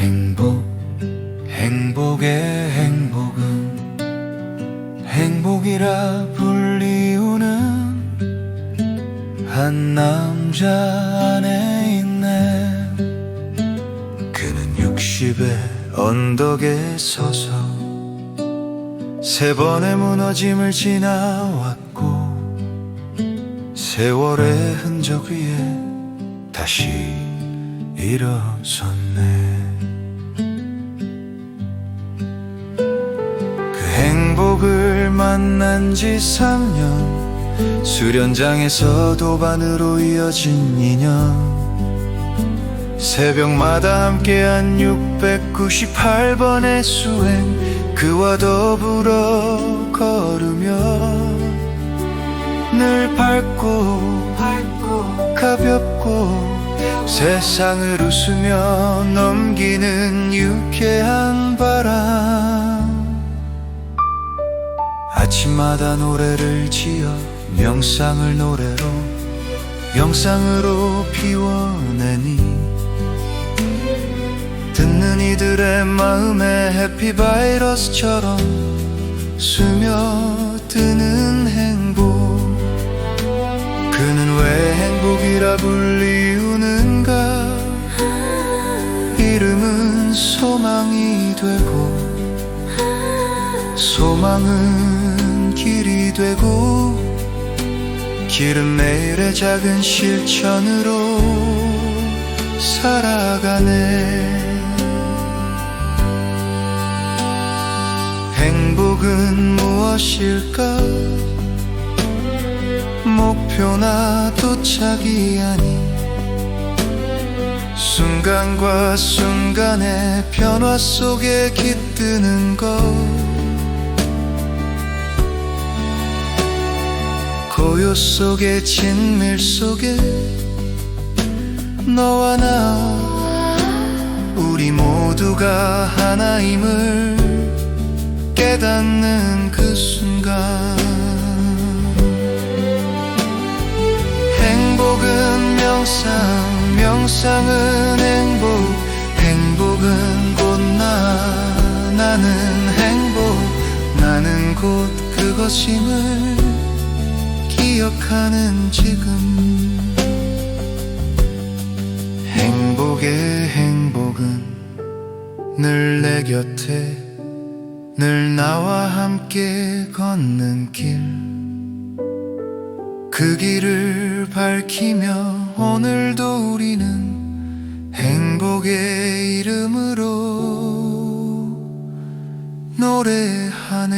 행복, 행복의 행복은 행복이라 불리우는 한 남자 안에 있네. 그는 60의 언덕에 서서 세 번의 무너짐을 지나왔고 세월의 흔적 위에 다시 일어섰네. 그 행복을 만난 지 3년 수련장에서 도반으로 이어진 인연 새벽마다 함께한 698번의 수행 그와 더불어 걸으며 늘 밝고 밝고 가볍고 세상을 웃으며 넘기는 유쾌한 바람. 아침마다 노래를 지어 명상을 노래로 명상으로 피워내니 마음에 해피바이러스처럼 스며드는 행복. 그는 왜 행복이라 불리우는가? 이름은 소망이 되고 소망은 길이 되고 길은 매일의 작은 실천으로 살아가네 행복은 무엇일까? 목표나 도착이 아닌 순간과 순간의 변화 속에 깃드는 것. 고요 속에 진밀 속에 너와 나 우리 모두가 하나임을 깨닫는 그 순간. 행복은 명상 명상은 행복. 행복은 곧나 나는 행복. 나는 곧 그것임을 기억하는 지금. 행복의 행복은 늘 내 곁에 늘 나와 함께 걷는 길. 그 길을 밝히며 오늘도 우리는 행복의 이름으로 노래하네